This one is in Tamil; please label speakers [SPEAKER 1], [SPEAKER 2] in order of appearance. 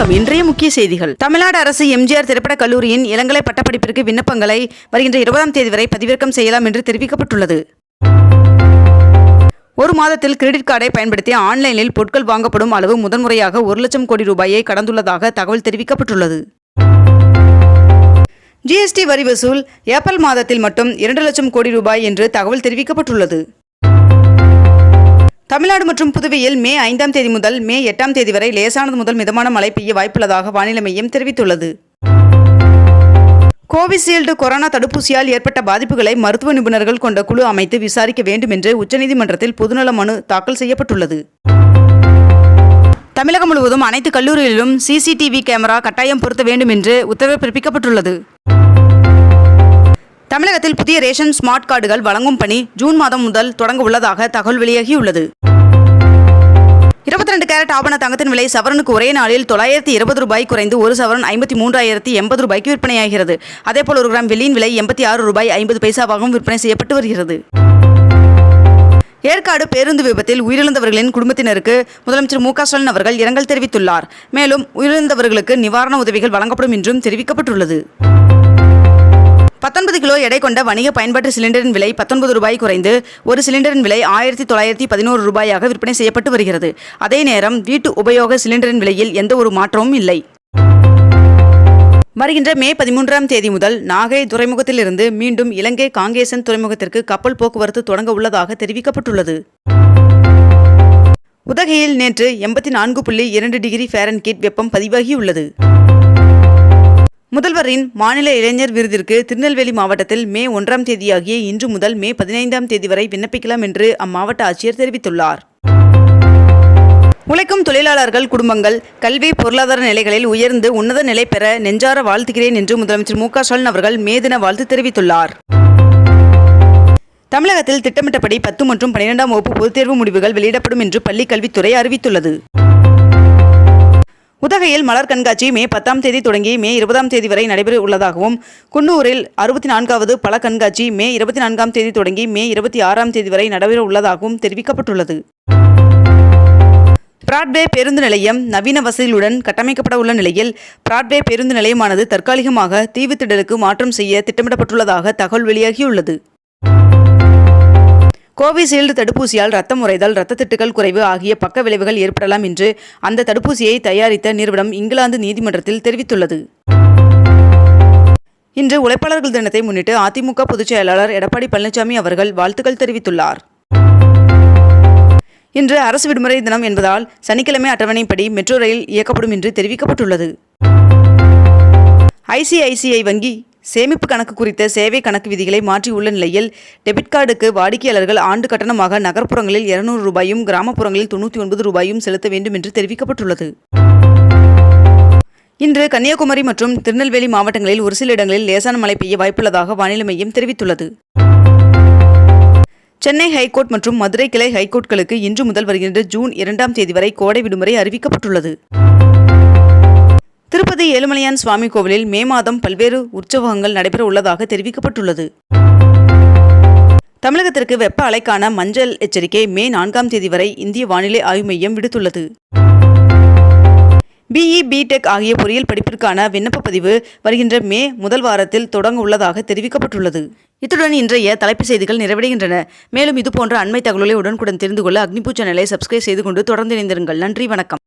[SPEAKER 1] வணக்கம். இன்றைய முக்கிய செய்திகள். தமிழ்நாடு அரசு எம்ஜிஆர் திரைப்படக் கல்லூரியின் இளங்கலை பட்டப்படிப்பிற்கு விண்ணப்பங்களை வருகின்ற இருபதாம் தேதி வரை பதிவிறக்கம் செய்யலாம் என்று தெரிவிக்கப்பட்டுள்ளது. ஒரு மாதத்தில் கிரெடிட் கார்டை பயன்படுத்தி ஆன்லைனில் பொருட்கள் வாங்கப்படும் அளவு முதன்முறையாக ஒரு லட்சம் கோடி ரூபாயை கடந்துள்ளதாக தகவல் தெரிவிக்கப்பட்டுள்ளது. ஜிஎஸ்டி வரி வசூல் ஏப்ரல் மாதத்தில் மட்டும் இரண்டு லட்சம் கோடி ரூபாய் என்று தகவல் தெரிவிக்கப்பட்டுள்ளது. தமிழ்நாடு மற்றும் புதுவையில் மே ஐந்தாம் தேதி முதல் மே எட்டாம் தேதி வரை லேசானது முதல் மிதமான மழை பெய்ய வாய்ப்புள்ளதாக வானிலை மையம் தெரிவித்துள்ளது. கோவிஷீல்டு கொரோனா தடுப்பூசியால் ஏற்பட்ட பாதிப்புகளை மருத்துவ நிபுணர்கள் கொண்ட குழு அமைத்து விசாரிக்க வேண்டும் என்று உச்சநீதிமன்றத்தில் பொதுநல மனு தாக்கல் செய்யப்பட்டுள்ளது. தமிழகம் முழுவதும் அனைத்து கல்லூரிகளிலும் சிசிடிவி கேமரா கட்டாயம் பொருத்த வேண்டும் என்று உத்தரவு பிறப்பிக்கப்பட்டுள்ளது. தமிழகத்தில் புதிய ரேஷன் ஸ்மார்ட் கார்டுகள் வழங்கும் பணி ஜூன் மாதம் முதல் தொடங்க உள்ளதாக தகவல் வெளியாகியுள்ளது. இருபத்தி ரெண்டு கேரட் ஆபண தங்கத்தின் விலை சவரனுக்கு ஒரே நாளில் தொள்ளாயிரத்தி இருபது ரூபாய் குறைந்து ஒரு சவரன் ஐம்பத்தி மூன்றாயிரத்தி எண்பது ரூபாய்க்கு விற்பனையாகிறது. அதேபோல் ஒரு கிராம் வெள்ளியின் விலை எண்பத்தி ஆறு ரூபாய் ஐம்பது பைசாவாகவும் விற்பனை செய்யப்பட்டு வருகிறது. ஏற்காடு பேருந்து விபத்தில் உயிரிழந்தவர்களின் குடும்பத்தினருக்கு முதலமைச்சர் மு ஸ்டாலின் அவர்கள் இரங்கல் தெரிவித்துள்ளார். மேலும் உயிரிழந்தவர்களுக்கு நிவாரண உதவிகள் வழங்கப்படும் என்றும் தெரிவிக்கப்பட்டுள்ளது. பத்தொன்பது கிலோ எடை கொண்ட வணிக பயன்பாட்டு சிலிண்டரின் விலை பத்தொன்பது ரூபாய் குறைந்து ஒரு சிலிண்டரின் விலை ஆயிரத்தி தொள்ளாயிரத்தி பதினோரு ரூபாயாக விற்பனை செய்யப்பட்டு வருகிறது. அதே நேரம் வீட்டு உபயோக சிலிண்டரின் விலையில் எந்த ஒரு மாற்றமும் இல்லை. வருகின்ற மே பதிமூன்றாம் தேதி முதல் நாகை துறைமுகத்திலிருந்து மீண்டும் இலங்கை காங்கேசன் துறைமுகத்திற்கு கப்பல் போக்குவரத்து தொடங்க உள்ளதாக தெரிவிக்கப்பட்டுள்ளது. உதகையில் நேற்று எண்பத்தி நான்கு புள்ளி இரண்டு டிகிரி ஃபேரன்கீட் வெப்பம் பதிவாகியுள்ளது. முதல்வரின் மாநில இளைஞர் விருதிற்கு திருநெல்வேலி மாவட்டத்தில் மே ஒன்றாம் தேதியாகிய இன்று முதல் மே பதினைந்தாம் தேதி வரை விண்ணப்பிக்கலாம் என்று அம்மாவட்ட ஆட்சியர் தெரிவித்துள்ளார். உழைக்கும் தொழிலாளர்கள் குடும்பங்கள் கல்வி பொருளாதார நிலைகளில் உயர்ந்து உன்னத நிலை பெற நெஞ்சார வாழ்த்துகிறேன் என்று முதலமைச்சர் மு க ஸ்டாலின் அவர்கள் மே தின வாழ்த்து தெரிவித்துள்ளார். தமிழகத்தில் திட்டமிட்டபடி பத்து மற்றும் பனிரெண்டாம் வகுப்பு பொதுத்தேர்வு முடிவுகள் வெளியிடப்படும் என்று பள்ளிக் கல்வித்துறை அறிவித்துள்ளது. உதகையில் மலர் கண்காட்சி மே பத்தாம் தேதி தொடங்கி மே இருபதாம் தேதி வரை நடைபெற உள்ளதாகவும் குன்னூரில் அறுபத்தி நான்காவது பல கண்காட்சி மே இருபத்தி நான்காம் தேதி தொடங்கி மே இருபத்தி ஆறாம் தேதி வரை நடைபெற உள்ளதாகவும் தெரிவிக்கப்பட்டுள்ளது. பிராட்வே பேருந்து நிலையம் நவீன வசதிகளுடன் கட்டமைக்கப்பட உள்ள நிலையில் பிராட்வே பேருந்து நிலையமானது தற்காலிகமாக தீவுத்திடலுக்கு மாற்றம் செய்ய திட்டமிடப்பட்டுள்ளதாக தகவல் வெளியாகியுள்ளது. கோவிஷீல்டு தடுப்பூசியால் ரத்தம் உறைதல் இரத்த குறைவு ஆகிய பக்க விளைவுகள் ஏற்படலாம் என்று அந்த தடுப்பூசியை தயாரித்த நிறுவனம் இங்கிலாந்து நீதிமன்றத்தில் தெரிவித்துள்ளது. இன்று உழைப்பாளர்கள் தினத்தை முன்னிட்டு அதிமுக பொதுச் செயலாளர் எடப்பாடி பழனிசாமி அவர்கள் வாழ்த்துக்கள் தெரிவித்துள்ளார். இன்று அரசு விடுமுறை தினம் என்பதால் சனிக்கிழமை அட்டவணைப்படி மெட்ரோ ரயில் இயக்கப்படும் என்று தெரிவிக்கப்பட்டுள்ளது. ஐசிஐசிஐ வங்கி சேமிப்பு கணக்கு குறித்த சேவை கணக்கு விதிகளை மாற்றியுள்ள நிலையில் டெபிட் கார்டுக்கு வாடிக்கையாளர்கள் ஆண்டு கட்டணமாக நகர்ப்புறங்களில் இருநூறு ரூபாயும் கிராமப்புறங்களில் தொண்ணூற்றி ஒன்பது ரூபாயும் செலுத்த வேண்டும் என்று தெரிவிக்கப்பட்டுள்ளது. இன்று கன்னியாகுமரி மற்றும் திருநெல்வேலி மாவட்டங்களில் ஒரு சில இடங்களில் லேசான மழை பெய்ய வாய்ப்புள்ளதாக வானிலை மையம் தெரிவித்துள்ளது. சென்னை ஹைகோர்ட் மற்றும் மதுரை கிளை ஹைகோர்ட்களுக்கு இன்று முதல் வருகின்ற ஜூன் இரண்டாம் தேதி வரை கோடை விடுமுறை அறிவிக்கப்பட்டுள்ளது. திருப்பதி ஏழுமலையான் சுவாமி கோவிலில் மே மாதம் பல்வேறு உற்சவங்கள் நடைபெற உள்ளதாக தெரிவிக்கப்பட்டுள்ளது. தமிழகத்திற்கு வெப்ப அலைக்கான மஞ்சள் எச்சரிக்கை மே நான்காம் தேதி வரை இந்திய வானிலை ஆய்வு மையம் விடுத்துள்ளது. பிஇ பிடெக் ஆகிய பொறியியல் படிப்பிற்கான விண்ணப்ப பதிவு வருகின்ற மே முதல் வாரத்தில் தொடங்க உள்ளதாக தெரிவிக்கப்பட்டுள்ளது. இத்துடன் இன்றைய தலைப்புச் செய்திகள் நிறைவடைகின்றன. மேலும் இதுபோன்ற அண்மை தகவல்களை உடனுக்குடன் தெரிந்து கொள்ள அக்னிபூ சேனலை சப்ஸ்கிரைப் செய்து கொண்டு தொடர்ந்து இணைந்திருங்கள். நன்றி வணக்கம்.